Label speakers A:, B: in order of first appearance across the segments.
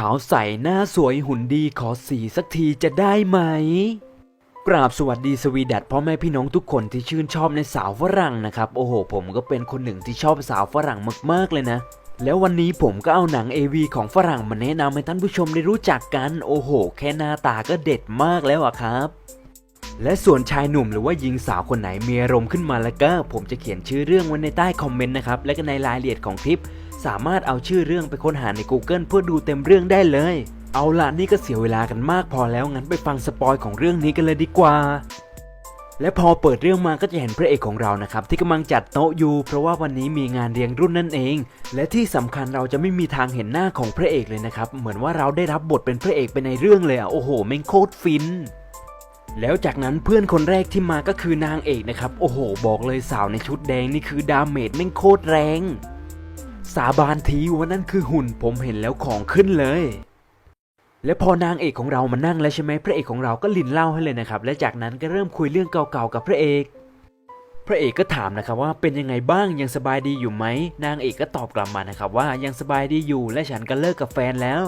A: ขาวใสหน้าสวยหุ่นดีขอสีสักทีจะได้ไหม กราบสวัสดีสวีดัตพ่อแม่พี่น้องทุกคนที่ชื่นชอบในสาวฝรั่งนะครับ โอ้โห ผมก็เป็นคนหนึ่งที่ชอบสาวฝรั่งมากๆเลยนะ แล้ววันนี้ผมก็เอาหนัง AV ของฝรั่งมาแนะนำให้ท่านผู้ชมได้รู้จักกัน โอ้โห แค่หน้าตาก็เด็ดมากแล้วอะครับและส่วนชายหนุ่มหรือว่าหญิงสาวคนไหนมีอารมณ์ขึ้นมาแล้วก็ ผมจะเขียนชื่อเรื่องไว้ในใต้คอมเมนต์นะครับ และก็ในรายละเอียดของคลิป สามารถเอาชื่อเรื่องไปค้นหาใน Google เพื่อดูเต็มเรื่องได้เลย เอาล่ะนี่ก็เสียเวลากันมากพอแล้วงั้นไปฟังสปอยของเรื่องนี้กันเลยดีกว่า และพอเปิดเรื่องมาก็จะเห็นพระเอกของเรานะครับที่กำลังจัดโต๊ะอยู่ เพราะว่าวันนี้มีงานเลี้ยงรุ่นนั่นเอง และที่สำคัญเราจะไม่มีทางเห็นหน้าของพระเอกเลยนะครับเหมือนว่าเราได้รับบทเป็นพระเอกไปในเรื่องเลยอะโอ้โหแม่งโคตรฟินแล้วจากนั้นเพื่อนคนแรกที่มาก็คือนางเอกนะครับ โอ้โห บอกเลยสาวในชุดแดงนี่คือดาเมจแม่งโคตรแรง สาบานทีว่านั่นคือหุ่นผมเห็นแล้วของขึ้นเลย และพอนางเอกของเรามานั่งแล้วใช่ไหมพระเอกของเราก็ลินเล่าให้เลยนะครับ และจากนั้นก็เริ่มคุยเรื่องเก่าๆกับพระเอก พระเอกก็ถามนะครับว่าเป็นยังไงบ้างยังสบายดีอยู่ไหมนางเอกก็ตอบกลับมานะครับว่ายังสบายดีอยู่และฉันก็เลิกกับแฟนแล้ว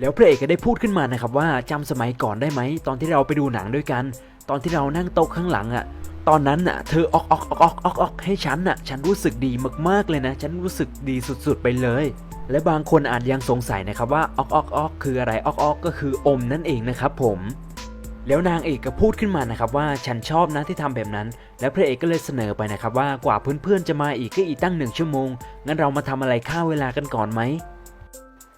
A: แล้วพระเอกก็ได้พูดขึ้นมานะครับว่าจำสมัยก่อนได้ไหมตอนที่เราไปดูหนังด้วยกัน ตอนที่เรานั่งโต๊ะข้างหลังอะ่ะ ตอนนั้นน่ะเธอออกออกออกออกออกออกให้ฉันน่ะ ฉันรู้สึกดีมากๆเลยนะ ฉันรู้สึกดีสุดๆไปเลย และบางคนอาจยังสงสัยนะครับว่าออกออกออกคืออะไรออกออกก็คืออมนั่นเองนะครับผมแล้วนางเอกก็พูดขึ้นมานะครับว่าฉันชอบนะที่ทำแบบนั้น แล้วพระเอกก็เลยเสนอไปนะครับว่ากว่าเพื่อนๆจะมาอีกก็อีกตั้งหนึ่งชั่วโมง งั้นเรามาทำอะไรฆ่าเวลากันก่อนไหม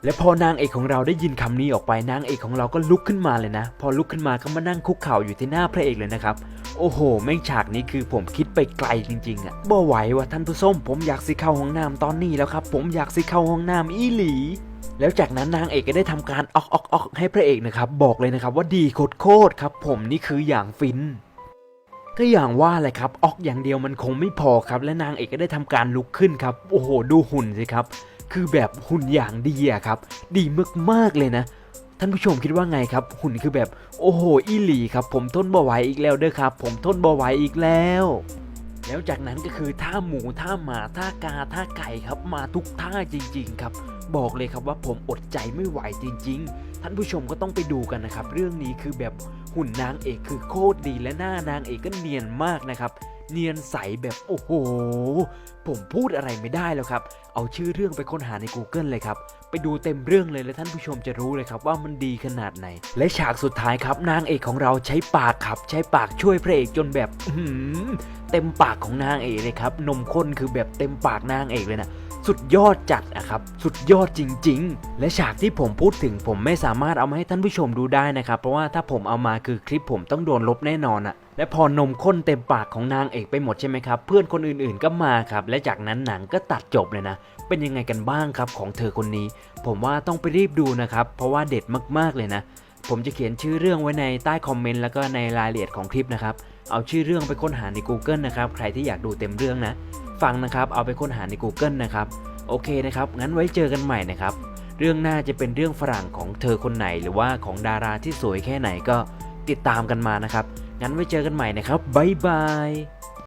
A: และพอนางเอกของเราได้ยินคำนี้ออกไปนางเอกของเราก็ลุกขึ้นมาเลยนะ พอลุกขึ้นมาก็มานั่งคุกเข่าอยู่ที่หน้าพระเอกเลยนะครับ โอ้โห แม่งฉากนี้คือผมคิดไปไกลจริงๆอะบ่ไหวว่ะท่านผู้ชมผมอยากสิเข้าห้องน้ำตอนนี้แล้วครับ ผมอยากสิเข้าห้องน้ำอีหลีแล้วจากนั้นนางเอกก็ได้ทำการออกออกออกให้พระเอกนะครับ บอกเลยนะครับว่าดีโคตรโครครับ ผมนี่คืออย่างฟิน ก็อย่างว่าแหละครับ ออกอย่างเดียวมันคงไม่พอครับ และนางเอกก็ได้ทำการลุกขึ้นครับ โอ้โห ดูหุ่นสิครับ คือแบบหุ่นอย่างดีอะครับ ดีมากๆเลยนะ ท่านผู้ชมคิดว่าไงครับ หุ่นคือแบบโอ้โหอีหลีครับ ผมทนบ่ไหวอีกแล้วเด้อครับ ผมทนบ่ไหวอีกแล้ว แล้วจากนั้นก็คือท่าหมูท่าหมาท่ากาท่าไก่ครับมาทุกท่าจริง ๆ ครับ บอกเลยครับว่าผมอดใจไม่ไหวจริง ๆ ท่านผู้ชมก็ต้องไปดูกันนะครับ เรื่องนี้คือแบบหุ่นนางเอกคือโคตรดีและหน้านางเอกก็เนียนมากนะครับ เนียนใสแบบโอ้โห ผมพูดอะไรไม่ได้แล้วครับ เอาชื่อเรื่องไปค้นหาใน Google เลยครับ ไปดูเต็มเรื่องเลยและท่านผู้ชมจะรู้เลยครับว่ามันดีขนาดไหน และฉากสุดท้ายครับนางเอกของเราใช้ปากครับ ใช้ปากช่วยพระเอกจนแบบเต็มปากของนางเอกเลยครับ นมข้นคือแบบเต็มปากนางเอกเลยนะ สุดยอดจัดอะครับ สุดยอดจริง ๆ และฉากที่ผมพูดถึงผมไม่สามารถเอามาให้ท่านผู้ชมดูได้นะครับ เพราะว่าถ้าผมเอามาคือคลิปผมต้องโดนลบแน่นอนอะและพอนมข้นเต็มปากของนางเอกไปหมดใช่ไหมครับ เพื่อนคนอื่นๆก็มาครับ และจากนั้นหนังก็ตัดจบเลยนะ เป็นยังไงกันบ้างครับของเธอคนนี้ ผมว่าต้องไปรีบดูนะครับ เพราะว่าเด็ดมากๆเลยนะ ผมจะเขียนชื่อเรื่องไว้ในใต้คอมเมนต์แล้วก็ในรายละเอียดของคลิปนะครับ เอาชื่อเรื่องไปค้นหาใน Google นะครับใครที่อยากดูเต็มเรื่องนะ ฟังนะครับเอาไปค้นหาใน Google นะครับโอเคนะครับงั้นไว้เจอกันใหม่นะครับ เรื่องหน้าจะเป็นเรื่องฝรั่งของเธอคนไหน หรือว่าของดาราที่สวยแค่ไหนก็ติดตามกันมานะครับงั้นไว้เจอกันใหม่นะครับบ๊ายบาย